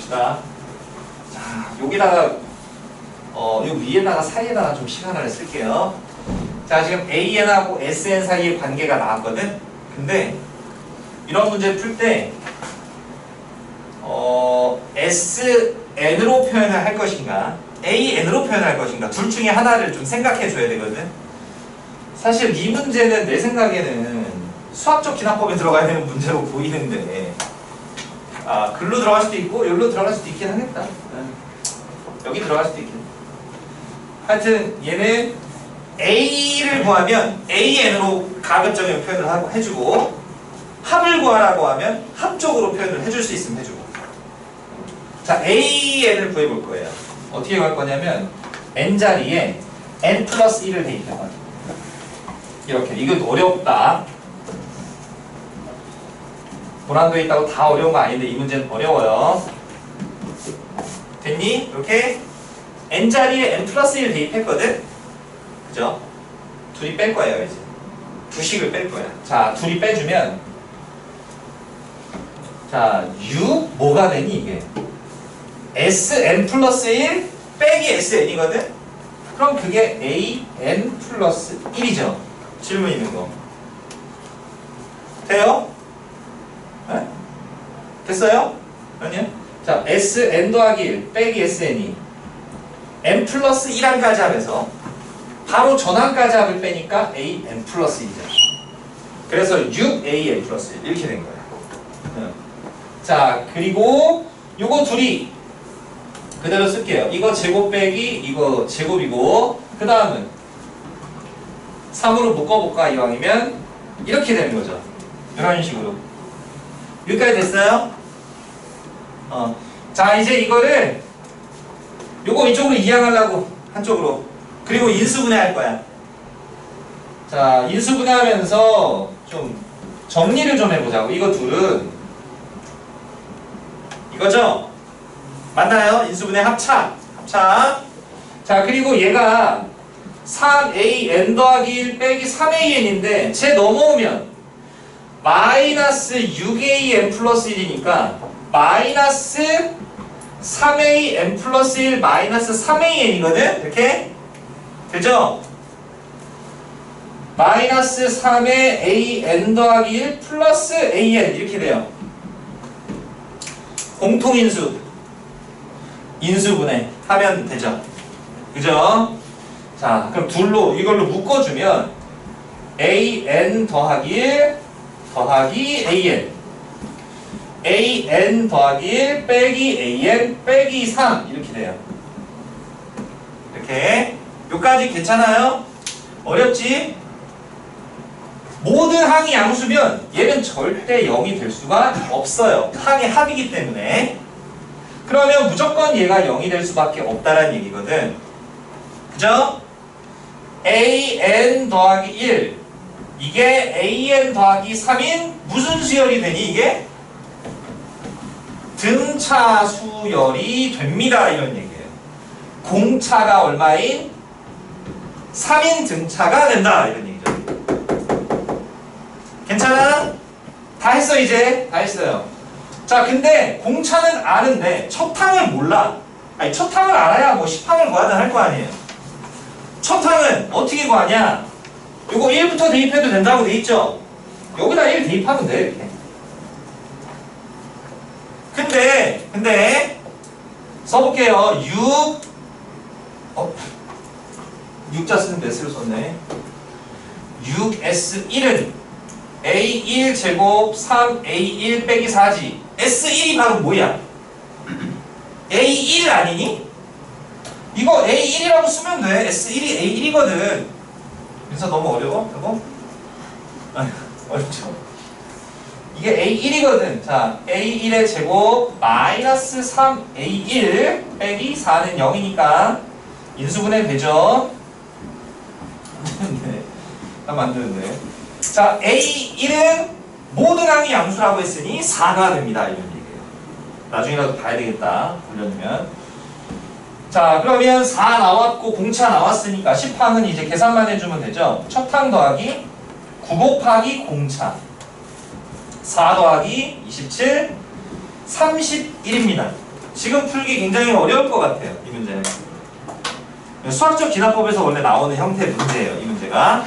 봅시다. 자, 여기다가 어, 요 위에다가 사이에다가 좀 시간을 쓸게요. 자, 지금 AN하고 SN 사이의 관계가 나왔거든? 근데 이런 문제 풀 때, 어, SN으로 표현을 할 것인가, AN으로 표현할 것인가, 둘 중에 하나를 좀 생각해 줘야 되거든? 사실 이 문제는 내 생각에는 수학적 기납법에 들어가야 되는 문제로 보이는데, 아, 글로 들어갈 수도 있고, 여기로 들어갈 수도 있긴 하겠다. 응. 여기 들어갈 수도 있긴. 하여튼 얘는 A를 구하면 AN으로 가급적이면 표현을 하고 해주고 합을 구하라고 하면 합적으로 표현을 해줄 수 있으면 해주고 자 AN을 구해볼 거예요 어떻게 구할 거냐면 N자리에 N 플러스 1을 대입해 봐요 이렇게 이건 어렵다 고난도에 있다고 다 어려운 거 아닌데 이 문제는 어려워요 됐니? 이렇게 n자리에 n 플러스 1 대입했거든? 그죠? 둘이 뺄 거예요 이제 두식을 뺄 거야 자 둘이 빼주면 자 u 뭐가 되니 이게 sn 플러스 1 빼기 sn이거든? 그럼 그게 a n 플러스 1이죠 질문 있는 거 돼요? 네? 됐어요? 아니요? 자 sn 더하기 1 빼기 sn이 n 플러스 1항까지 합에서 바로 전항까지 합을 빼니까 a n 플러스 1이죠. 그래서 6a n 플러스 1 이렇게 된 거야. 응. 자 그리고 요거 둘이 그대로 쓸게요. 이거 제곱 빼기 이거 제곱이고 그 다음은 3으로 묶어볼까 이왕이면 이렇게 되는 거죠. 이런 식으로 여기까지 됐어요? 어. 자 이제 이거를 요거 이쪽으로 이양하려고 한쪽으로 그리고 인수분해 할 거야 자 인수분해 하면서 좀 정리를 좀 해보자고 이거 둘은 이거죠? 맞나요? 인수분해 합차 합차 자 그리고 얘가 3an 더하기 1 빼기 3an인데 쟤 넘어오면 마이너스 6an 플러스 1이니까 마이너스 3an 플러스 1 마이너스 3an이거든? 이렇게? 되죠? 마이너스 3의 an 더하기 1 플러스 an 이렇게 돼요. 공통인수 인수분해 하면 되죠. 그죠? 자 그럼 둘로 이걸로 묶어주면 an 더하기 1 더하기 an an 더하기 1 빼기 an 빼기 3 이렇게 돼요. 이렇게 요까지 괜찮아요? 어렵지? 모든 항이 양수면 얘는 절대 0이 될 수가 없어요. 항의 합이기 때문에. 그러면 무조건 얘가 0이 될 수밖에 없다라는 얘기거든. 그죠? an 더하기 1 이게 an 더하기 3인 무슨 수열이 되니 이게? 등차 수열이 됩니다 이런 얘기예요. 공차가 얼마인? 3인 등차가 된다 이런 얘기죠. 괜찮아? 다 했어 이제 다 했어요. 자 근데 공차는 아는데 첫 항을 몰라. 아니 첫 항을 알아야 뭐 10항을 구하든 할 거 아니에요. 첫 항은 어떻게 구하냐? 요거 1부터 대입해도 된다고 돼 있죠? 여기다 1 대입하면 돼 이렇게. 근데 근데 써볼게요. 6 어? 6자 쓰는 S를 썼네. 6S1은 A1 제곱 3A1 빼기 4지. S1이 바로 뭐야? A1 아니니? 이거 A1이라고 쓰면 돼. S1이 A1이거든. 그래서 너무 어려워? 이거? 아휴, 어렵죠. 이게 A1이거든. 자, A1의 제곱 마이너스 3A1 빼기 4는 0이니까 인수분해 되죠? 네. 다 만드는데. 자, A1은 모든 항이 양수라고 했으니 4가 됩니다. 이런 얘기예요. 나중에라도 봐야 되겠다. 돌려주면. 자, 그러면 4 나왔고 공차 나왔으니까 10항은 이제 계산만 해주면 되죠. 첫 항 더하기 9 곱하기 공차. 4 더하기 27, 31입니다. 지금 풀기 굉장히 어려울 것 같아요. 이 문제는. 수학적 기납법에서 원래 나오는 형태 문제예요. 이 문제가.